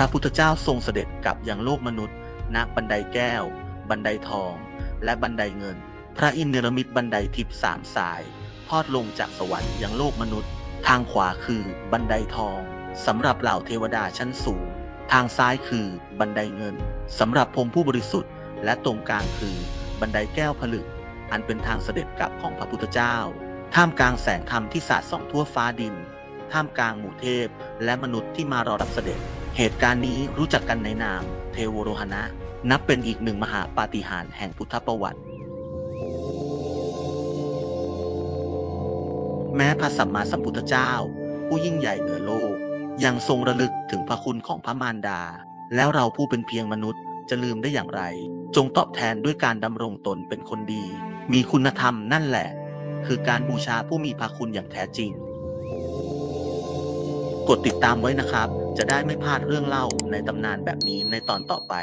ระพุทธเจ้าทรงเสด็จกลับยังโลกมนุษย์ ณ บันไดแก้ว บันไดทอง และบันไดเงิน พระอินทร์เนรมิตบันไดทิพย์สามสาย ทอดลงจากสวรรค์ยังโลกมนุษย์ ทางขวาคือบันไดทองสำหรับเหล่าเทวดาชั้นสูง ทางซ้ายคือบันไดเงินสำหรับพรมผู้บริสุทธิ์ และตรงกลางคือบันไดแก้วผลึก อันเป็นทางเสด็จกลับของพระพุทธเจ้า ท่ามกลางแสงธรรมที่สาดส่องทั่วฟ้าดิน ท่ามกลางหมู่เทพ และมนุษย์ที่มารอรับเสด็จ เหตุการณ์นี้รู้จักกันในนามเทวโรหณะ นับเป็นอีกหนึ่งมหาปาฏิหาริย์แห่งพุทธประวัติ แม้พระสัมมาสัมพุทธเจ้า ผู้ยิ่งใหญ่เหนือโลก ยังทรงระลึกถึงพระคุณของพระมารดา แล้วเราผู้เป็นเพียงมนุษย์จะลืมได้อย่างไร จงตอบแทนด้วยการดำรงตนเป็นคนดี มีคุณธรรมนั่นแหละ คือการบูชาผู้มีพระคุณอย่างแท้จริง ดติดตามไว้นะครับ จะได้ไม่พลาดเรื่องเล่าในตำนานแบบนี้ในตอนต่อไป